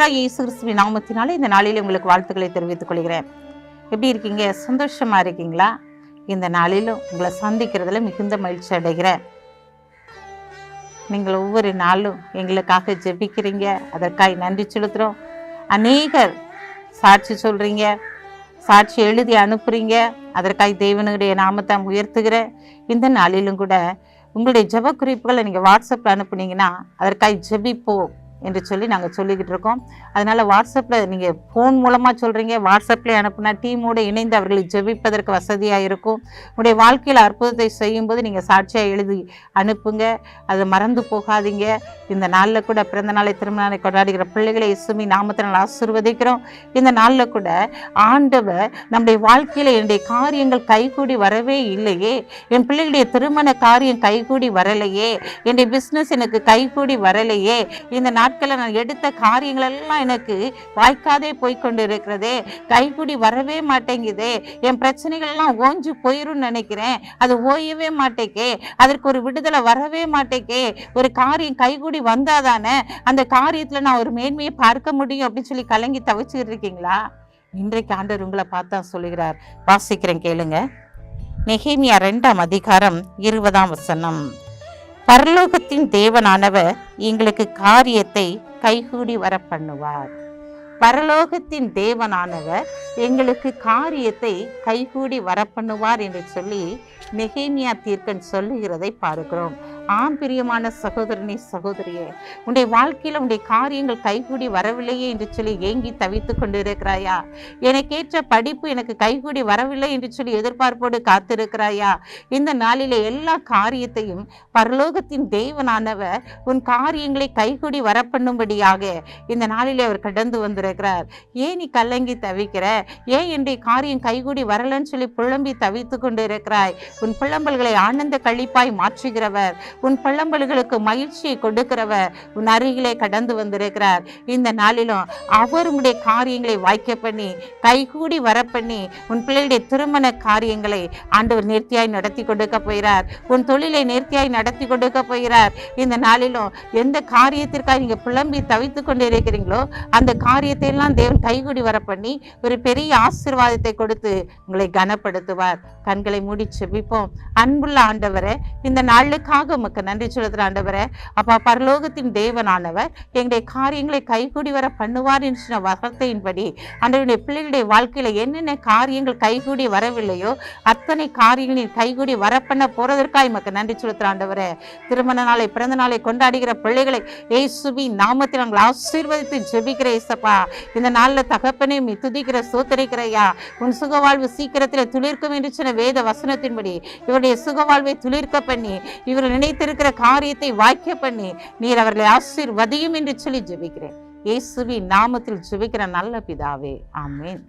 ஆண்டவராக இயேசு கிறிஸ்துவின் நாமத்தினாலே இந்த நாளில் உங்களுக்கு வாழ்த்துக்களை தெரிவித்துக் கொள்கிறேன். எப்படி இருக்கீங்க? சந்தோஷமா இருக்கீங்களா? இந்த நாளிலும் உங்களை சந்திக்கிறதுல மிகுந்த மகிழ்ச்சி அடைகிறேன். நீங்கள் ஒவ்வொரு நாளும் எங்களுக்காக ஜெபிக்கிறீங்க. அதற்காக நன்றி செலுத்துகிறோம் அநேகர் சாட்சி சொல்றீங்க. சாட்சி எழுதி அனுப்புறீங்க. அதற்காக தேவனுடைய நாமத்தை உயர்த்துகிறேன். இந்த நாளிலும் கூட உங்களுடைய ஜெப குறிப்புகளை நீங்கள் வாட்ஸ்அப்பில் அனுப்புனீங்கன்னா அதற்காக ஜெபிப்போம். என்று சொல்லி நாங்கள் சொல்லிக்கிட்டு இருக்கோம். அதனால் வாட்ஸ்அப்பில் நீங்கள் ஃபோன் மூலமாக சொல்கிறீங்க வாட்ஸ்அப்லேயே அனுப்புனா டீமோடு இணைந்து அவர்களை ஜெபிப்பதற்கு வசதியாக இருக்கும். உங்களுடைய வாழ்க்கையில் அற்புதத்தை செய்யும்போது நீங்கள் சாட்சியாக எழுதி அனுப்புங்க. அதை மறந்து போகாதீங்க. இந்த நாளில் கூட பிறந்த நாளை திருமண நாளை கொண்டாடுகிற பிள்ளைகளை இசுமி நாமத்தினால் ஆசீர்வதிக்கிறோம். இந்த நாளில் கூட ஆண்டவர் நம்முடைய வாழ்க்கையில் என்னுடைய காரியங்கள் கைகூடி வரவே இல்லையே. என் பிள்ளைகளுடைய திருமண காரியம் கைகூடி வரலையே. என்னுடைய பிஸ்னஸ் எனக்கு கைகூடி வரலையே. இந்த நாள் நாட்களில் நான் எடுத்த காரியங்கள் எல்லாம் எனக்கு வாய்க்காதே போய்க்கொண்டு இருக்கிறதே கைகூடி வரவே மாட்டேங்குதே. என் பிரச்சனைகள் எல்லாம் ஓஞ்சு போயிரும்னு நினைக்கிறேன். அது ஓயவே மாட்டேக்கே. அதற்கு ஒரு விடுதலை வரவே மாட்டேக்கே. ஒரு காரியம் கைகூடி வந்தாதானே அந்த காரியத்தில் நான் ஒரு மேன்மையை பார்க்க முடியும் அப்படின்னு சொல்லி கலங்கி தவிச்சுக்கிட்டு இருக்கீங்களா? இன்றைக்கு ஆண்டவர் உங்களை பார்த்தா சொல்லுகிறார். வாசிக்கிறேன் கேளுங்க. நெகேமியா ரெண்டாம் அதிகாரம் இருபதாம் வசனம். பரலோகத்தின் தேவனானவர் எங்களுக்கு காரியத்தை கைகூடி வர பண்ணுவார் பரலோகத்தின் தேவனானவர் எங்களுக்கு காரியத்தை கைகூடி வர பண்ணுவார் என்று சொல்லி நெகேமியா தீர்க்கன் சொல்லுகிறதை பார்க்கிறோம். ஆம் பிரியமான சகோதரனே சகோதரியே உன்னுடைய வாழ்க்கையில் உன்னுடைய காரியங்கள் கைகூடி வரவில்லையே என்று சொல்லி ஏங்கி தவித்து கொண்டிருக்கிறாயா? எனக்கேற்ற படிப்பு எனக்கு கைகூடி வரவில்லை என்று சொல்லி எதிர்பார்ப்போடு காத்திருக்கிறாயா? இந்த நாளிலே எல்லா காரியத்தையும் பரலோகத்தின் தேவனானவர் உன் காரியங்களை கைகூடி வர பண்ணும்படியாக இந்த நாளிலே அவர் கடந்து வந்திருக்கிறார். ஏன் நீ கல்லங்கி தவிக்கிற? ஏன் என்னுடைய காரியம் கைகூடி வரலன்னு சொல்லி புலம்பி தவித்து கொண்டு இருக்கிறாய் உன் புலம்பல்களை ஆனந்த கழிப்பாய் மாற்றுகிறவர். உன் பள்ளம்பல்களுக்கு மகிழ்ச்சியை கொடுக்கிறவர் உன் அருகிலே கடந்து வந்திருக்கிறார். இந்த நாளிலும் அவர் உன்னுடைய காரியங்களை வாய்க்க பண்ணி கைகூடி வர பண்ணி உன் பிள்ளைகளுடைய திருமண காரியங்களை ஆண்டவர் நேர்த்தியாய் நடத்தி கொடுக்க போகிறார். உன் தொழிலை நேர்த்தியாய் நடத்தி கொடுக்க போகிறார். இந்த நாளிலும் எந்த காரியத்திற்காக நீங்க புலம்பி தவித்து கொண்டு இருக்கிறீங்களோ அந்த காரியத்தை எல்லாம் தேவன் கைகூடி வர பண்ணி ஒரு பெரிய ஆசீர்வாதத்தை கொடுத்து உங்களை கனப்படுத்துவார். கண்களை மூடி செபிப்போம். அன்புள்ள ஆண்டவரை இந்த நாளுக்காக உமக்கு நன்றி செலுத்துற ஆண்டவரே. அப்பா பரலோகத்தின் தேவனானவர் எங்களுடைய காரியங்களை கைகூடி வர பண்ணுவார் என்று சொன்ன வார்த்தையின்படி ஆண்டவருடைய பிள்ளைகளுடைய வாழ்க்கையில என்னென்ன காரியங்கள் கைகூடி வரவில்லையோ அத்தனை காரியங்களை கைகூடி வர பண்ண போறதற்காக உமக்கு நன்றி செலுத்துற ஆண்டவரே. திருமண நாளை பிறந்த நாளை கொண்டாடுகிற பிள்ளைகளை ஏசுபி நாமத்தில் நாங்கள் ஆசீர்வதித்து ஜெபிக்கிற இசப்பா இந்த நாளில் தகப்பனே மீ துதிக்கிற சோத்தரிக்கிறையா உன் சுகவாழ்வு சீக்கிரத்தில் துளிர்க்கும் என்று சொன்ன வேத வசனத்தின்படி இவருடைய சுகவாழ்வை துளிர்க்க பண்ணி இவர் நினைத்து நினைத்திருக்கிற காரியத்தை வாய்க்க பண்ணி நீர் அவர்களை ஆசீர்வதியும் என்று சொல்லி ஜெபிக்கிறேன். இயேசுவின் நாமத்தில் ஜெபிக்கிற நல்ல பிதாவே. ஆமேன்.